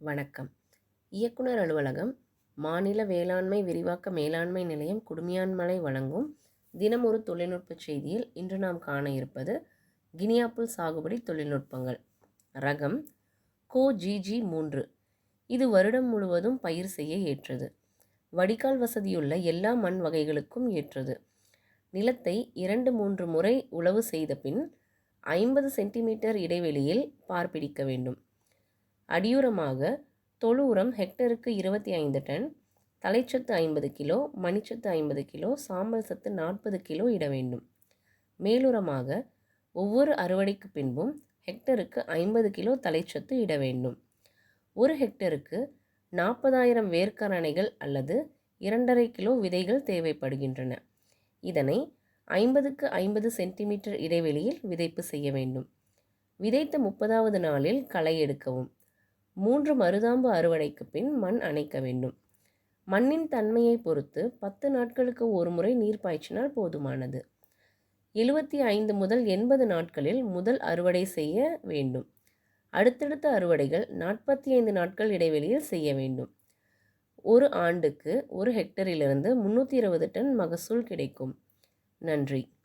வணக்கம். இயக்குனர் அலுவலகம் மாநில வேளாண்மை விரிவாக்க மேலாண்மை நிலையம் குடுமியான்மலை வழங்கும் தினமொரு தொழில்நுட்ப செய்தியில் இன்று நாம் காண இருப்பது கினியாப்புல் சாகுபடி தொழில்நுட்பங்கள். ரகம் கோ ஜிஜி மூன்று. இது வருடம் முழுவதும் பயிர் செய்ய ஏற்றது. வடிகால் வசதியுள்ள எல்லா மண் வகைகளுக்கும் ஏற்றது. நிலத்தை இரண்டு மூன்று முறை உழவு செய்த பின் ஐம்பது சென்டிமீட்டர் இடைவெளியில் பார்ப்பிடிக்க வேண்டும். அடியுரமாக தொழு உரம் ஹெக்டருக்கு இருபத்தி ஐந்து டன் தலைச்சத்து ஐம்பது கிலோ மணிச்சத்து ஐம்பது கிலோ சாம்பல் சத்து நாற்பது கிலோ இட வேண்டும். மேலுரமாக ஒவ்வொரு அறுவடைக்கு பின்பும் ஹெக்டருக்கு ஐம்பது கிலோ தலைச்சத்து இட வேண்டும். ஒரு ஹெக்டருக்கு நாற்பதாயிரம் வேர்க்கரணைகள் அல்லது இரண்டரை கிலோ விதைகள் தேவைப்படுகின்றன. இதனை ஐம்பதுக்கு ஐம்பது சென்டிமீட்டர் இடைவெளியில் விதைப்பு செய்ய வேண்டும். விதைத்த முப்பதாவது நாளில் களை எடுக்கவும். மூன்று மருதாம்பு அறுவடைக்கு பின் மண் அணைக்க வேண்டும். மண்ணின் தன்மையை பொறுத்து பத்து நாட்களுக்கு ஒரு முறை நீர் பாய்ச்சினால் போதுமானது. எழுபத்தி ஐந்து முதல் எண்பது நாட்களில் முதல் அறுவடை செய்ய வேண்டும். அடுத்தடுத்த அறுவடைகள் நாற்பத்தி ஐந்து நாட்கள் இடைவெளியில் செய்ய வேண்டும். ஒரு ஆண்டுக்கு ஒரு ஹெக்டரிலிருந்து முந்நூற்றி இருபது டன் மகசூல் கிடைக்கும். நன்றி.